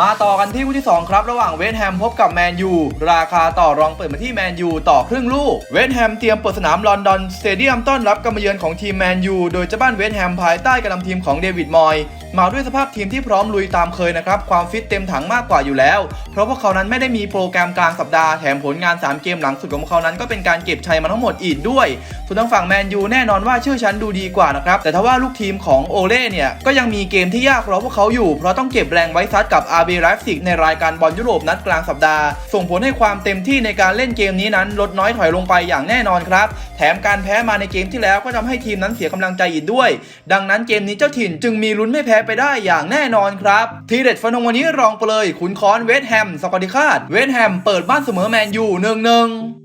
มาต่อกันที่คู่ที่ 2 ครับ ระหว่างเวสต์แฮมพบกับแมนยูราคาต่อรองเปิดมาที่แมนยูต่อครึ่งลูก เวสต์แฮมเตรียมเปิดสนามลอนดอนสเตเดียมต้อนรับการมาเยือนของทีมแมนยูโดยเจ้าบ้านเวสต์แฮมภายใต้การนำทีมของเดวิดมอยมาด้วยสภาพทีมที่พร้อมลุยตามเคยนะครับ ความฟิตเต็มถังมากกว่าอยู่แล้ว เพราะพวกเขานั้นไม่ได้มีโปรแกรมกลางสัปดาห์แถมผลงาน 3 เกมหลังสุดของพวกเขานั้นก็เป็นการเก็บชัยมาทั้งหมดอีกด้วยส่วนทางฝั่งแมนยูแน่นอนว่าชื่อชั้นดูดีกว่านะครับแต่ถ้าว่าลูกทีมของโอเล่เนี่ยก็ยังมีเกมที่ยากรอพวกเขาอยู่เพราะต้องเก็บแรงไว้ซัดกับ RB Leipzig ในรายการบอลยุโรปนัดกลางสัปดาห์ ส่งผลให้ความเต็มที่ในการเล่นเกมนี้นั้นลดน้อยถอยลงไปอย่างแน่นอนครับ แถมการแพ้มาในเกมที่แล้วก็ทำให้ทีมนั้นเสียกำลังใจอีกด้วย ดังนั้นเกมนี้เจ้าถิ่นจึงมีลุ้นไม่แพ้ไปได้อย่างแน่นอนครับทีเด็ดฟันงวันนี้รองไปเลยขุนค้อนเวสต์แฮมสกอติคาดเวสต์แฮมเปิดบ้านเสมอแมนยูหนึ่งหนึ่ง